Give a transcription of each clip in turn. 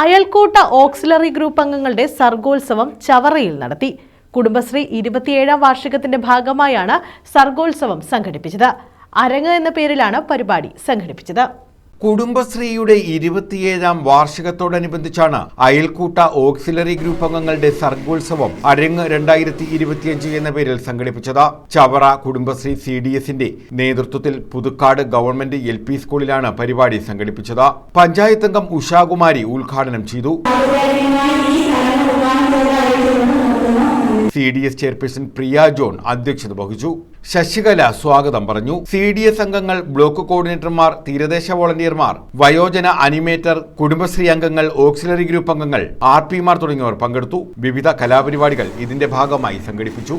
അയൽക്കൂട്ട auxiliary group അംഗങ്ങളുടെ സർഗോത്സവം ചവറയിൽ നടത്തി. കുടുംബശ്രീ ഇരുപത്തിയേഴാം വാർഷികത്തിന്റെ ഭാഗമായാണ് സർഗോത്സവം സംഘടിപ്പിച്ചത്. അരങ്ങ് എന്ന പേരിലാണ് പരിപാടി സംഘടിപ്പിച്ചത്. കുടുംബശ്രീയുടെ ഇരുപത്തിയേഴാം വാർഷികത്തോടനുബന്ധിച്ചാണ് അയൽക്കൂട്ട ഓക്സിലറി ഗ്രൂപ്പ് അംഗങ്ങളുടെ സർഗോത്സവം അരങ്ങ് രണ്ടായിരത്തി ഇരുപത്തിയഞ്ച് എന്ന പേരിൽ സംഘടിപ്പിച്ചത്. ചവറ കുടുംബശ്രീ സി ഡി എസിന്റെ നേതൃത്വത്തിൽ പുതുക്കാട് ഗവൺമെന്റ് എൽ പി സ്കൂളിലാണ് പരിപാടി സംഘടിപ്പിച്ചത്. പഞ്ചായത്തംഗം ഉഷാകുമാരി ഉദ്ഘാടനം ചെയ്തു. C D S chairperson Priya John അധ്യക്ഷത വഹിച്ചു. ശശികല സ്വാഗതം പറഞ്ഞു. സി ഡി എസ് അംഗങ്ങൾ ബ്ലോക്ക് കോർഡിനേറ്റർമാർ തീരദേശ വോളണ്ടിയർമാർ വയോജന അനിമേറ്റർ കുടുംബശ്രീ അംഗങ്ങൾ ഓക്സിലറി ഗ്രൂപ്പ് അംഗങ്ങൾ ആർ പിമാർ തുടങ്ങിയവർ പങ്കെടുത്തു. വിവിധ കലാപരിപാടികൾ ഇതിന്റെ ഭാഗമായി സംഘടിപ്പിച്ചു.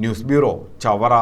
News bureau Chavara